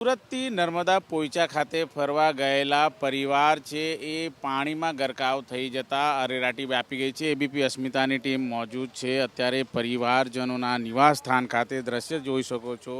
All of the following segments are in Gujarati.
સુરતથી નર્મદા પોઈચા ખાતે ફરવા ગયેલા પરિવાર છે, એ પાણીમાં ગરકાવ થઈ જતા અરેરાટી વ્યાપી ગઈ છે. એબીપી અસ્મિતાની ટીમ મોજૂદ છે. અત્યારે પરિવારજનોના નિવાસસ્થાન ખાતે દ્રશ્ય જોઈ શકો છો.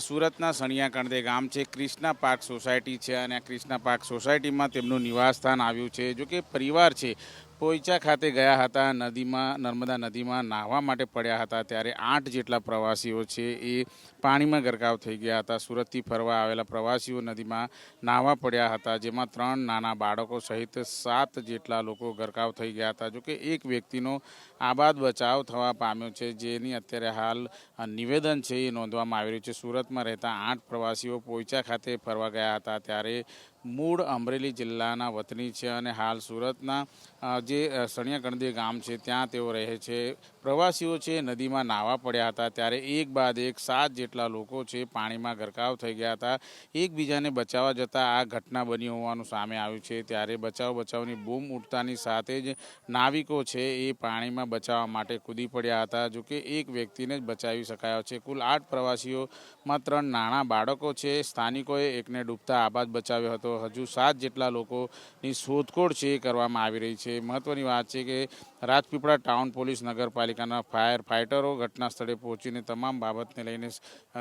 સુરતના સણિયા કણદે ગામ છે ક્રિષ્ના પાર્ક સોસાયટી છે અને આ ક્રિષ્ના પાર્ક સોસાયટીમાં તેમનું નિવાસ સ્થાન આવ્યું છે. જો કે પરિવાર છે પોઈચા ખાતે ગયા હતા, નદીમાં, નર્મદા નદીમાં નાહવા માટે પડ્યા હતા. ત્યારે આઠ જેટલા પ્રવાસીઓ છે એ પાણીમાં ગરકાવ થઈ ગયા હતા. સુરતથી ફરવા આવેલા પ્રવાસીઓ નદીમાં નાહવા પડ્યા હતા, જેમાં ત્રણ નાના બાળકો સહિત સાત જેટલા લોકો ગરકાવ થઈ ગયા હતા. જોકે એક વ્યક્તિનો આબાદ બચાવ થવા પામ્યો છે, જેની અત્યારે હાલ નિવેદન છે એ નોંધવામાં આવી રહ્યું છે. સુરતમાં રહેતા આઠ પ્રવાસીઓ પોઈચા ખાતે ફરવા ગયા હતા. ત્યારે મૂળ અમરેલી જિલ્લાના વતની છે અને હાલ સુરતના જે અ, સણિયા કણદે ગામ છે ત્યાં તેઓ રહે છે. પ્રવાસીઓ છે નદીમાં નાહવા પડ્યા હતા ત્યારે એક બાદ એક સાત જેટલા લોકો છે પાણીમાં ગરકાવ થઈ ગયા હતા. એકબીજાને બચાવવા જતાં આ ઘટના બની હોવાનું સામે આવ્યું છે. ત્યારે બચાવ બચાવની બૂમ ઉઠતાની સાથે જ નાવિકો છે એ પાણીમાં બચાવવા માટે કૂદી પડ્યા હતા. જોકે એક વ્યક્તિને જ બચાવી શકાયો છે. કુલ આઠ પ્રવાસીઓમાં ત્રણ નાના બાળકો છે સ્થાનિકોએ એકને ડૂબતા આબાદ બચાવ્યો હતો. હજુ સાત જેટલા લોકોની શોધખોળ છે એ કરવામાં આવી રહી છે. મહત્વની વાત છે કે રાજપીપળા ટાઉન પોલીસ નગરપાલિકાના ફાયર ફાઇટરો ઘટના સ્થળે પહોંચીને તમામ બાબતને લઈને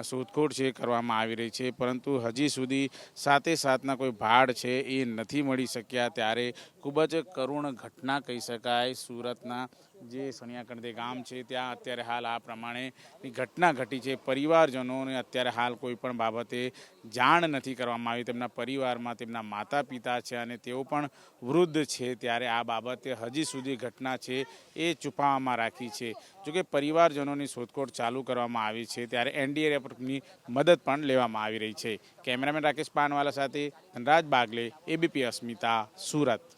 શોધખોળ છે એ કરવામાં આવી રહી છે. પરંતુ હજી સુધી સાતે સાતના કોઈ ભાડ છે એ નથી મળી શક્યા. ત્યારે ખૂબ જ કરુણ ઘટના કહી શકાય. સુરતના જે સણિયાકંડે ગામ છે, ત્યાં અત્યારે હાલ આ પ્રમાણેની ઘટના ઘટી છે. પરિવારજનોને અત્યારે હાલ કોઈ પણ બાબતે જાણ નથી કરવામાં આવી. તેમના પરિવારમાં તેમના માતા પિતા છે અને તેઓ પણ વૃદ્ધ છે, ત્યારે આ બાબતે હજી સુધી ઘટના છે એ છુપાવવામાં રાખી છે. જોકે પરિવારજનોની શોધખોળ ચાલુ કરવામાં આવી છે, ત્યારે એનડીએફની મદદ પણ લેવામાં આવી રહી છે. કેમેરામેન રાકેશ પાનવાલા સાથે ધનરાજ બાગલે, એબીપી અસ્મિતા, સુરત.